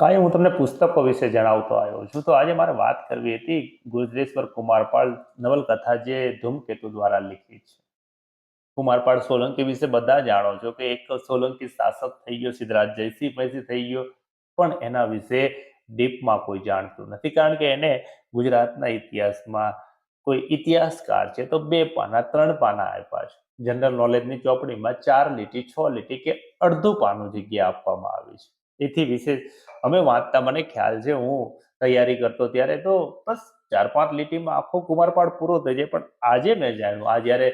કાંઈ હું તમને પુસ્તકો વિશે જણાવતો આવ્યો છું. તો આજે મારે વાત કરવી હતી ગુજરેશ્વર કુમારપાળ નવલકથા જે ધૂમકેતુ દ્વારા લિખી છે. કુમારપાળ સોલંકી વિશે બધા જાણો છો કે એક સોલંકી શાસક થઈ ગયો, સિદ્ધરાજ જયસિંહ થઈ ગયો, પણ એના વિશે ડીપમાં કોઈ જાણતું નથી. કારણ કે એને ગુજરાતના ઇતિહાસમાં કોઈ ઇતિહાસકાર છે તો બે પાના, ત્રણ પાના આપ્યા છે. જનરલ નોલેજની ચોપડીમાં ચાર લીટી, છ લીટી કે અડધું પાનું જગ્યા આપવામાં આવી છે. એથી વિશેષ. અમે વાંચતા, મને ખ્યાલ છે, હું તૈયારી કરતો ત્યારે તો બસ ચાર પાંચ લીટીમાં આખો કુમારપાળ પૂરો થઈ જાય. પણ આજે મેં જાણ્યું, આ જ્યારે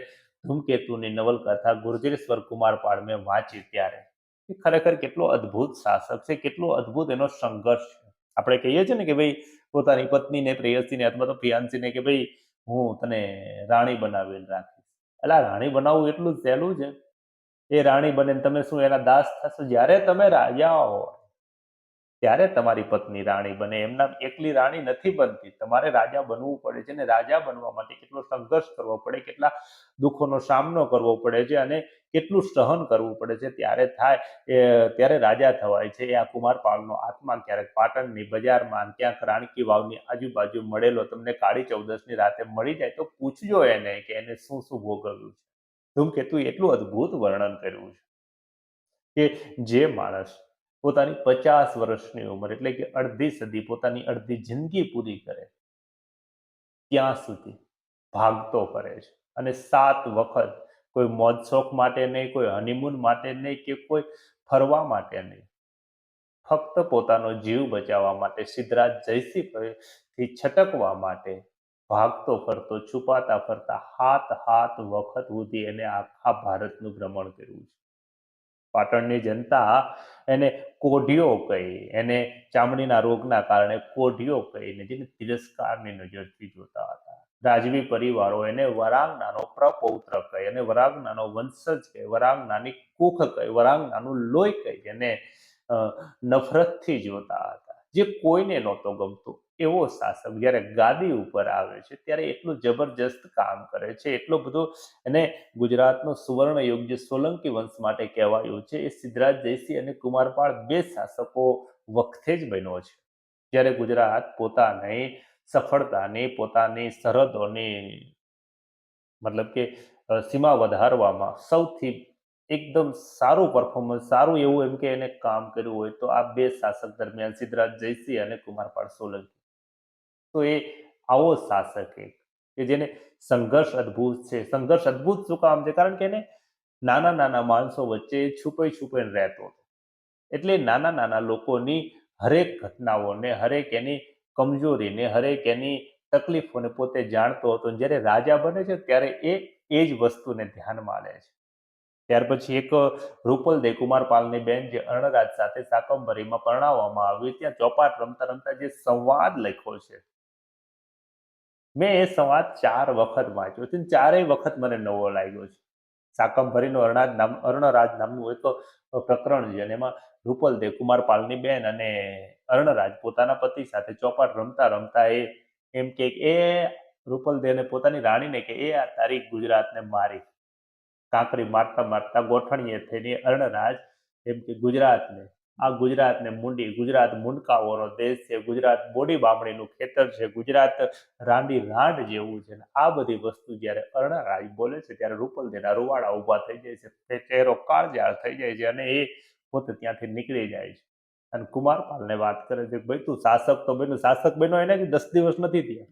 ધૂમકેતુની નવલકથા ગુર્જરેશ્વર કુમારપાળ મેં વાંચી ત્યારે, એ ખરેખર કેટલો અદ્ભુત શાસક છે, કેટલો અદ્ભુત એનો સંઘર્ષ છે. આપણે કહીએ છીએ ને કે ભાઈ, પોતાની પત્નીને, પ્રેયસીને અથવા તો ફિયાન્સીને કે ભાઈ, હું તને રાણી બનાવેલ રાખીશ. એટલે રાણી બનાવવું એટલું સહેલું છે એ રાણી બને તમે શું એના દાસ થશો? જ્યારે તમે રાજા હો, ત્યારે તમારી પત્ની રાણી બને. એમના એકલી રાણી નથી બનતી. તમારે રાજા બનવું પડે છે અને રાજા બનવા માટે કેટલો સંઘર્ષ કરવો પડે, કેટલા દુઃખોનો સામનો કરવો પડે છે અને કેટલું સહન કરવું પડે છે. ત્યારે થાય, એ ત્યારે રાજા થવાય છે. એ આ કુમારપાળનો આત્મા ક્યારેક પાટણની બજારમાં ક્યાંક રાણકી વાવની આજુબાજુ મળેલો. તમને કાળી ચૌદસની રાતે મળી જાય તો પૂછજો એને કે એને શું શું ભોગવ્યું છે. ધૂમકેતુ એટલું અદ્ભુત વર્ણન કર્યું છે કે જે માણસ પોતાની પચાસ વર્ષની ઉંમર એટલે કે અડધી સદી પોતાની અડધી જિંદગી પૂરી કરે, ત્યાં સુધી ભાગતો કરે છે. અને સાત વખત કોઈ મોજ શોખ માટે નહીં, કોઈ હનીમૂન માટે નહીં કે કોઈ ફરવા માટે નહીં, ફક્ત પોતાનો જીવ બચાવવા માટે, સિદ્ધરાજ જયસિંહથી છટકવા માટે ભાગતો ફરતો, છુપાતા ફરતા, હાથ હાથ વખત સુધી એને આખા ભારતનું ભ્રમણ કર્યું છે. પાટણની જનતા એને કોઢિયો કહી, એને ચામડીના રોગના કારણે કોઢિયો કહીને જેને તિરસ્કારની નજરથી જોતા હતા. રાજવી પરિવારો એને વરાંગનાનો પ્રપૌત્ર કહે અને વરાંગનાનો વંશજ કહે, વરાંગનાની કુખ કહે, વરાંગનાનું લોહી કહી એને નફરતથી જોતા હતા. જે કોઈને નહોતો ગમતો, એવો શાસક જ્યારે ગાદી ઉપર આવે છે, ત્યારે એટલું જબરજસ્ત કામ કરે છે, એટલો બધો એને ગુજરાતનો સુવર્ણ યુગ જે સોલંકી વંશ માટે કહેવાયું છે, એ સિદ્ધરાજ જયસિંહ અને કુમારપાળ બે શાસકો વખતે જ બન્યો છે. જ્યારે ગુજરાત પોતાની સફળતાને, પોતાની સરહદોની મતલબ કે સીમા વધારવામાં સૌથી એકદમ સારું પરફોર્મન્સ સારું એવું એમ કે એને કામ કર્યું હોય તો આ બે શાસક દરમિયાન સિદ્ધરાજ જયસિંહ અને કુમારપાળ સોલંકી. તો એ આવો શાસક એક, કે જેને સંઘર્ષ અદ્ભુત છે. સંઘર્ષ અદ્ભુત શું કામ છે? કારણ કે એને નાના નાના માણસો વચ્ચે છુપાઈ છુપાઈને રહેતો હતો. એટલે નાના નાના લોકોની હરેક ઘટનાઓને, હરેક એની કમજોરીને, હરેક એની તકલીફોને પોતે જાણતો હતો. જ્યારે રાજા બને છે ત્યારે એ એ જ વસ્તુને ધ્યાનમાં લે છે. ત્યાર પછી એક રૂપલ દેકુમાર પાલની બેન જે અર્ણરાજ સાથે સાકંબરીમાં પરણાવવામાં આવ્યું ત્યાં ચોપાટ રમતા રમતા જે સંવાદ લખ્યો છે. મેં એ સંવાદ ચાર વખત વાંચ્યો છે ચારેય વખત મને નવો લાગ્યો છે. સાકંભરીનો અર્ણાજ નામ, અર્ણરાજ નામનું એક પ્રકરણ છે અને એમાં રૂપલ દેવકુમાર પાલની બેન અને અર્ણરાજ પોતાના પતિ સાથે ચોપાટ રમતા રમતા એ એમ કે, એ રૂપલ દેવને પોતાની રાણીને કે, એ આ તારી ગુજરાતને મારી. કાંકરી મારતા મારતા ગોઠણીએ થઈને અર્ણરાજ એમ કે ગુજરાતને, આ ગુજરાતને મુંડી, ગુજરાત મુંડકાઓનો દેશ છે, ગુજરાત બોડી બામણીનું ખેતર છે, ગુજરાત રાંડી રાંડ જેવું છે. ને આ બધી વસ્તુ જ્યારે અર્ણરાજ બોલે છે ત્યારે રૂપલદેના રૂવાડા ઊભા થઈ જાય છે, તે ચહેરો કાળજાળ થઈ જાય છે અને એ પોતે ત્યાંથી નીકળી જાય છે. અને કુમારપાલને વાત કરે છે ભાઈ તું શાસક તો બન્યું, શાસક બન્યો એને કે દસ દિવસ નથી થયા.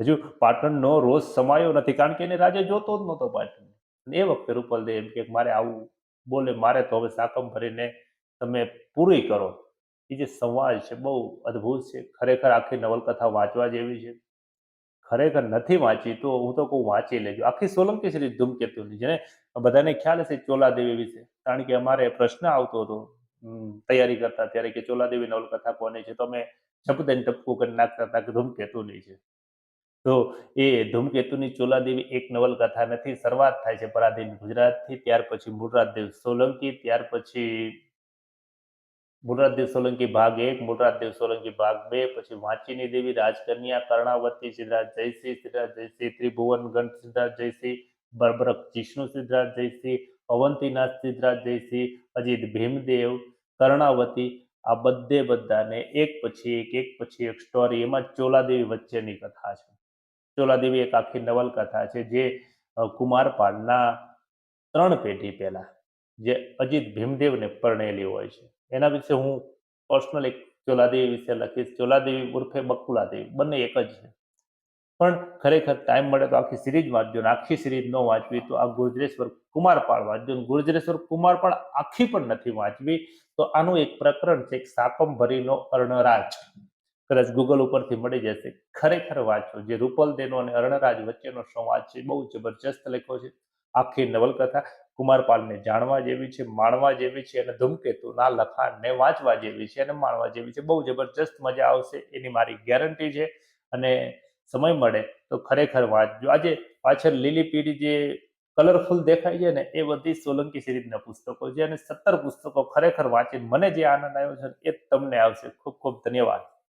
હજુ પાટણનો રોષ સમાયો નથી. કારણ કે એને રાજે જોતો જ નહોતો પાટણ. એ વખતે રૂપલદે એમ કે મારે આવું બોલે, મારે તો હવે સાકમ ભરીને તમે પૂરી કરો. એ જે સંવાદ છે બહુ અદ્ભુત છે. ખરેખર આખી નવલકથા વાંચવા જેવી છે. ખરેખર નથી વાંચી તો હું તો કહું વાંચી લેજો. આખી સોલંકી શ્રી ધૂમકેતુની જેને બધાને ખ્યાલ હશે ચોલાદેવી વિશે. કારણ કે અમારે પ્રશ્ન આવતો હતો. તૈયારી કરતા ત્યારે કે ચોલાદેવી નવલકથા કોની છે? તો અમે છપદન ટપકું કરી નાખતા હતા કે ધૂમકેતુની છે. તો એ ધૂમકેતુની ચોલાદેવી એક નવલકથા નથી, શરૂઆત થાય છે પરાધીન ગુજરાતથી, ત્યાર પછી મૂળરાજદેવ સોલંકી, ત્યાર પછી મૂળરાજદેવ સોલંકી ભાગ એક મૂળરાજદેવ સોલંકી ભાગ બે, પછી વાંચીની દેવી રાજકન્યા, કર્ણાવતી સિદ્ધરાજ જયસિંહ સિદ્ધરાજ જયસિંહ, ત્રિભુવન ગંઠ સિદ્ધરાજ જયસિંહ, બરબરક જિષ્ણુ સિદ્ધરાજ જયસિંહ, અવંતીનાથ સિદ્ધરાજ જયસિંહ, અજીત ભીમદેવ, કર્ણાવતી, આ બધે બધાને એક પછી એક એક પછી એક સ્ટોરી એમાં ચોલાદેવી વચ્ચેની કથા છે. ચોલાદેવી એક આખી નવલકથા છે જે કુમારપાળના ત્રણ પેઢી પહેલા, જે અજીત ભીમદેવને પરણેલી હોય છે. એના વિશે હું પર્સનલ એક ચોલાદેવી વિશે લખીશ. ચોલાદેવી ઉર્ફે બકુલાદેવી બંને એક જ છે. પણ ખરેખર ટાઈમ મળે તો આખી સિરીજ વાંચજો ને આખી સિરીજ ન વાંચવી તો આ ગુર્જરેશ્વર કુમારપાળ વાંચજો ગુર્જરેશ્વર કુમારપાળ આખી પણ નથી વાંચવી તો આનું એક પ્રકરણ છે એક સાકંભરીનો અર્ણરાજ. કદાચ ગૂગલ ઉપરથી મળી જશે. ખરેખર વાંચો. જે રૂપલ દેનો અને અર્ણરાજ વચ્ચેનો સંવાદ છે, બહુ જબરજસ્ત લખ્યો છે. આખી નવલકથા કુમારપાલને જાણવા જેવી છે, માણવા જેવી છે અને ધૂમકેતુના લખાણને વાંચવા જેવી છે અને માણવા જેવી છે. બહુ જબરજસ્ત મજા આવશે, એની મારી ગેરંટી છે અને સમય મળે તો ખરેખર વાંચજો. આજે પાછળ લીલી પીળી જે કલરફુલ દેખાય છે ને, એ બધી સોલંકી સિરીઝના પુસ્તકો છે અને સત્તર પુસ્તકો ખરેખર વાંચીને મને જે આનંદ આવ્યો છે એ તમને આવશે. ખૂબ ખૂબ ધન્યવાદ.